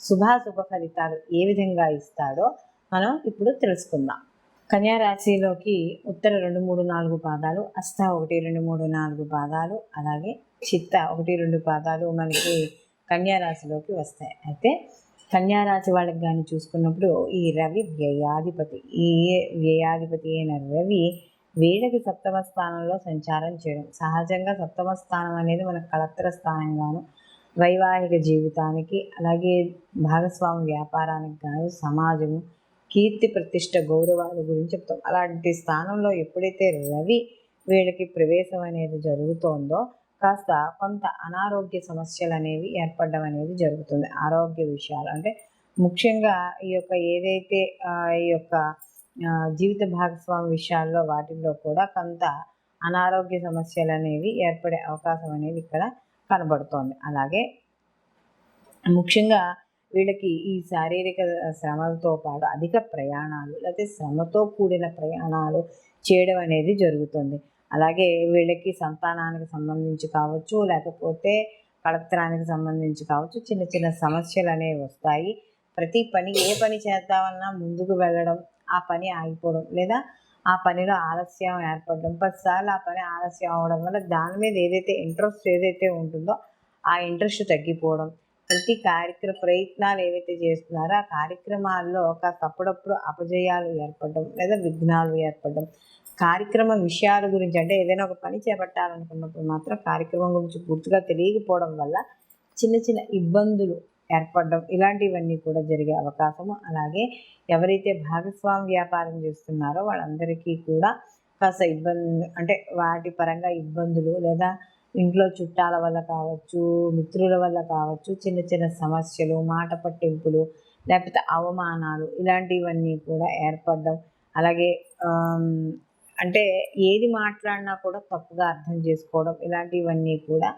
శుభాశుభ ఫలితాలు ఏ విధంగా ఇస్తాడో మనం ఇప్పుడు తెలుసుకుందాం. కన్యా రాశిలోకి ఉత్తర రెండు మూడు నాలుగు పాదాలు అస్త ఒకటి రెండు మూడు నాలుగు పాదాలు అలాగే చిత్త ఒకటి రెండు పాదాలు మనకి కన్యా రాశిలోకి వస్తాయి. అయితే కన్యా రాశి వాళ్ళకి కానీ చూసుకున్నప్పుడు ఈ రవి వ్యయాధిపతి ఈ వ్యయాధిపతి అయిన రవి వీళ్ళకి సప్తమ స్థానంలో సంచారం చేయడం. సహజంగా సప్తమ స్థానం అనేది మన కలత్ర స్థానంగాను వైవాహిక జీవితానికి అలాగే భాగస్వామి వ్యాపారానికి గాను సమాజము కీర్తి ప్రతిష్ట గౌరవాల గురించి చెప్తాం. అలాంటి స్థానంలో ఎప్పుడైతే రవి వీళ్ళకి ప్రవేశం అనేది జరుగుతోందో కాస్త కొంత అనారోగ్య సమస్యలు అనేవి ఏర్పడడం అనేది జరుగుతుంది. ఆరోగ్య విషయాలు. అంటే ముఖ్యంగా ఈ యొక్క ఏదైతే ఈ యొక్క జీవిత భాగస్వామి విషయాల్లో వాటిల్లో కూడా కొంత అనారోగ్య సమస్యలు అనేవి ఏర్పడే అవకాశం అనేది ఇక్కడ కనబడుతోంది. అలాగే ముఖ్యంగా వీళ్ళకి ఈ శారీరక శ్రమలతో పాటు అధిక ప్రయాణాలు లేకపోతే శ్రమతో కూడిన ప్రయాణాలు చేయడం అనేది జరుగుతుంది. అలాగే వీళ్ళకి సంతానానికి సంబంధించి కావచ్చు లేకపోతే కళత్రానికి సంబంధించి కావచ్చు చిన్న చిన్న సమస్యలు అనేవి వస్తాయి. ప్రతి పని ఏ పని చేద్దామన్నా ముందుకు వెళ్ళడం ఆ పని ఆగిపోవడం లేదా ఆ పనిలో ఆలస్యం ఏర్పడడం పదిసార్లు ఆ పని ఆలస్యం అవడం వల్ల దాని మీద ఏదైతే ఇంట్రెస్ట్ ఏదైతే ఉంటుందో ఆ ఇంట్రెస్ట్ తగ్గిపోవడం. ప్రతి కార్యక్రమ ప్రయత్నాలు ఏవైతే చేస్తున్నారో ఆ కార్యక్రమాల్లో ఒక అప్పుడప్పుడు అపజయాలు ఏర్పడడం లేదా విఘ్నాలు ఏర్పడడం. కార్యక్రమ విషయాల గురించి అంటే ఏదైనా ఒక పని చేపట్టాలనుకున్నప్పుడు మాత్రం కార్యక్రమం గురించి పూర్తిగా తెలియకపోవడం వల్ల చిన్న చిన్న ఇబ్బందులు ఏర్పడడం ఇలాంటివన్నీ కూడా జరిగే అవకాశము. అలాగే ఎవరైతే భాగస్వామి వ్యాపారం చేస్తున్నారో వాళ్ళందరికీ కూడా కాస్త ఇబ్బంది అంటే వాటి పరంగా ఇబ్బందులు లేదా ఇంట్లో చుట్టాల వల్ల కావచ్చు మిత్రుల వల్ల కావచ్చు చిన్న చిన్న సమస్యలు మాట పట్టింపులు లేకపోతే అవమానాలు ఇలాంటివన్నీ కూడా ఏర్పడడం. అలాగే అంటే ఏది మాట్లాడినా కూడా తప్పుగా అర్థం చేసుకోవడం ఇలాంటివన్నీ కూడా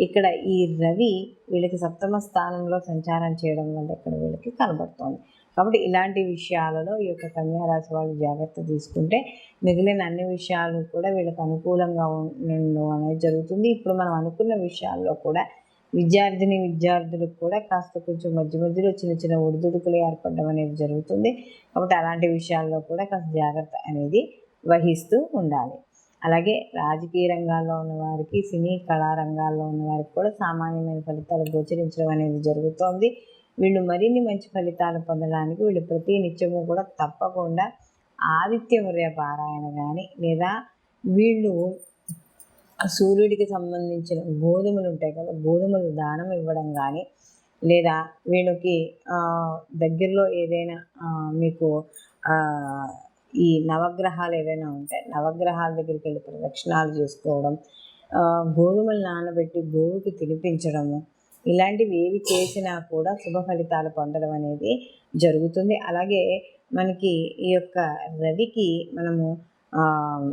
ఇక్కడ ఈ రవి వీళ్ళకి సప్తమ స్థానంలో సంచారం చేయడం వల్ల ఇక్కడ వీళ్ళకి కనబడుతోంది. కాబట్టి ఇలాంటి విషయాలలో ఈ యొక్క కన్యారాశి వాళ్ళు జాగ్రత్త తీసుకుంటే మిగిలిన అన్ని విషయాలు కూడా వీళ్ళకి అనుకూలంగా ఉండడం అనేది జరుగుతుంది. ఇప్పుడు మనం అనుకున్న విషయాల్లో కూడా విద్యార్థిని విద్యార్థులకు కూడా కాస్త కొంచెం మధ్య మధ్యలో చిన్న చిన్న ఒడిదుడుకులు ఏర్పడడం అనేది జరుగుతుంది. కాబట్టి అలాంటి విషయాల్లో కూడా కాస్త జాగ్రత్త అనేది వహిస్తూ ఉండాలి. అలాగే రాజకీయ రంగాల్లో ఉన్న వారికి సినీ కళారంగాల్లో ఉన్న వారికి కూడా సామాన్యమైన ఫలితాలు గోచరించడం అనేది జరుగుతోంది. వీళ్ళు మరిన్ని మంచి ఫలితాలు పొందడానికి వీళ్ళు ప్రతి నిత్యము కూడా తప్పకుండా ఆదిత్యవర్య పారాయణ కానీ లేదా వీళ్ళు సూర్యుడికి సంబంధించిన గోధుమలు ఉంటాయి కదా గోధుమలు దానం ఇవ్వడం కానీ లేదా వీళ్ళకి దగ్గరలో ఏదైనా మీకు ఈ నవగ్రహాలు ఏవైనా ఉంటాయి నవగ్రహాల దగ్గరికి వెళ్ళి ప్రదక్షిణాలు చేసుకోవడం గోధుమలు నానబెట్టి గోవుకి తినిపించడము ఇలాంటివి ఏవి చేసినా కూడా శుభ ఫలితాలు పొందడం అనేది జరుగుతుంది. అలాగే మనకి ఈ యొక్క రవికి మనము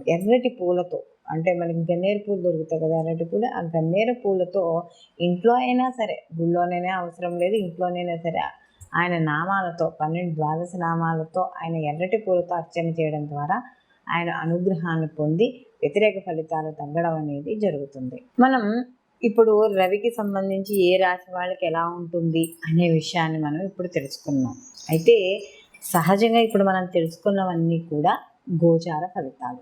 ఎర్రటి పూలతో అంటే మనకి గన్నేరు పూలు దొరుకుతాయి కదా ఎర్రటి పూలు ఆ గన్నేరు పూలతో ఇంట్లో అయినా సరే గుళ్ళోనైనా అవసరం లేదు ఇంట్లోనైనా సరే ఆయన నామాలతో పన్నెండు ద్వాదశ నామాలతో ఆయన ఎర్రటి పూలతో అర్చన చేయడం ద్వారా ఆయన అనుగ్రహాన్ని పొంది వ్యతిరేక ఫలితాలు తగ్గడం అనేది జరుగుతుంది. మనం ఇప్పుడు రవికి సంబంధించి ఏ రాశి వాళ్ళకి ఎలా ఉంటుంది అనే విషయాన్ని మనం ఇప్పుడు తెలుసుకున్నాం అయితే సహజంగా ఇప్పుడు మనం తెలుసుకున్నవన్నీ కూడా గోచార ఫలితాలు.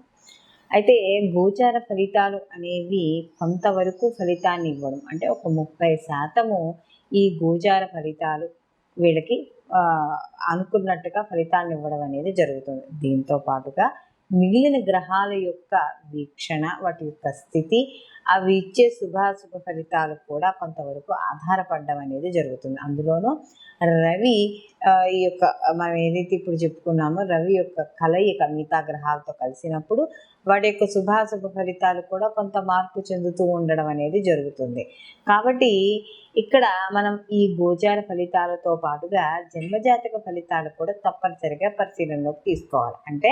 అయితే గోచార ఫలితాలు అనేవి కొంతవరకు ఫలితాన్ని ఇవ్వడం అంటే ఒక ముప్పై శాతము ఈ గోచార ఫలితాలు వీళ్ళకి అనుకున్నట్టుగా ఫలితాన్ని ఇవ్వడం అనేది జరుగుతుంది. దీంతో పాటుగా మిగిలిన గ్రహాల యొక్క వీక్షణ వాటి యొక్క స్థితి అవి ఇచ్చే శుభాశుభ ఫలితాలు కూడా కొంతవరకు ఆధారపడడం అనేది జరుగుతుంది. అందులోనూ రవి ఈ యొక్క మనం ఏదైతే ఇప్పుడు చెప్పుకున్నామో రవి యొక్క కలయిక మిగతా గ్రహాలతో కలిసినప్పుడు వాటి యొక్క శుభాశుభ ఫలితాలు కూడా కొంత మార్పు చెందుతూ ఉండడం అనేది జరుగుతుంది. కాబట్టి ఇక్కడ మనం ఈ గోచార ఫలితాలతో పాటుగా జన్మజాతక ఫలితాలు కూడా తప్పనిసరిగా పరిశీలనలోకి తీసుకోవాలి. అంటే